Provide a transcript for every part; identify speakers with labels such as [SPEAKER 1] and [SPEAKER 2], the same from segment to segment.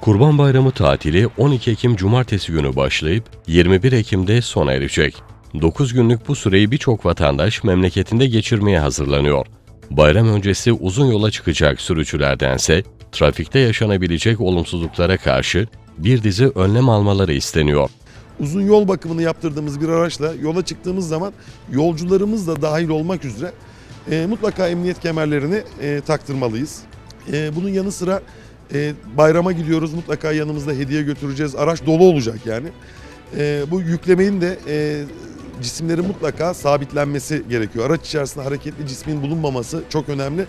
[SPEAKER 1] Kurban Bayramı tatili 12 Ekim Cumartesi günü başlayıp 21 Ekim'de sona erecek. 9 günlük bu süreyi birçok vatandaş memleketinde geçirmeye hazırlanıyor. Bayram öncesi uzun yola çıkacak sürücülerdense trafikte yaşanabilecek olumsuzluklara karşı bir dizi önlem almaları isteniyor.
[SPEAKER 2] uzun yol bakımını yaptırdığımız bir araçla yola çıktığımız zaman yolcularımız da dahil olmak üzere e, mutlaka emniyet kemerlerini e, taktırmalıyız. E, bunun yanı sıra e, bayrama gidiyoruz mutlaka yanımızda hediye götüreceğiz. Araç dolu olacak yani. E, bu yüklemenin de e, cisimlerin mutlaka sabitlenmesi gerekiyor. Araç içerisinde hareketli cismin bulunmaması çok önemli.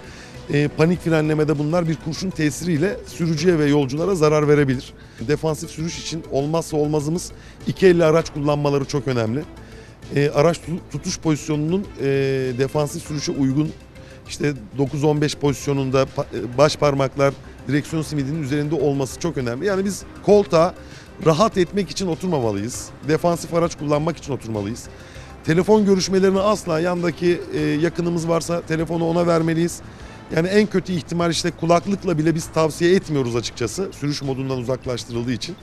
[SPEAKER 2] E, panik frenlemede bunlar bir kurşun tesiriyle sürücüye ve yolculara zarar verebilir. Defansif sürüş için olmazsa olmazımız iki elle araç kullanmaları çok önemli. E, araç tu- tutuş pozisyonunun e, defansif sürüşe uygun işte 9-15 pozisyonunda e, baş parmaklar direksiyon simidinin üzerinde olması çok önemli. Yani biz koltuğa rahat etmek için oturmamalıyız. Defansif araç kullanmak için oturmalıyız. Telefon görüşmelerini asla yandaki e, yakınımız varsa telefonu ona vermeliyiz. Yani en kötü ihtimal işte kulaklıkla bile biz tavsiye etmiyoruz açıkçası. Sürüş modundan uzaklaştırıldığı için.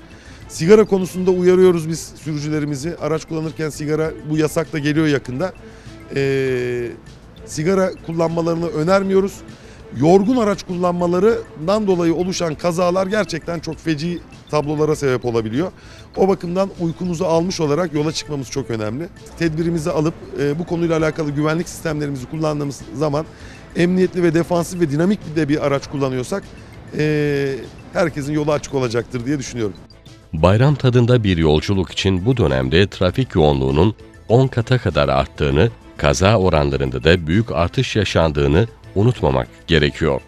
[SPEAKER 2] Sigara konusunda uyarıyoruz biz sürücülerimizi. Araç kullanırken sigara bu yasak da geliyor yakında. Ee, sigara kullanmalarını önermiyoruz. Yorgun araç kullanmalarından dolayı oluşan kazalar gerçekten çok feci tablolara sebep olabiliyor. O bakımdan uykumuzu almış olarak yola çıkmamız çok önemli. Tedbirimizi alıp e, bu konuyla alakalı güvenlik sistemlerimizi kullandığımız zaman emniyetli ve defansif ve dinamik bir de bir araç kullanıyorsak e, herkesin yolu açık olacaktır diye düşünüyorum.
[SPEAKER 1] Bayram tadında bir yolculuk için bu dönemde trafik yoğunluğunun 10 kata kadar arttığını, kaza oranlarında da büyük artış yaşandığını unutmamak gerekiyor.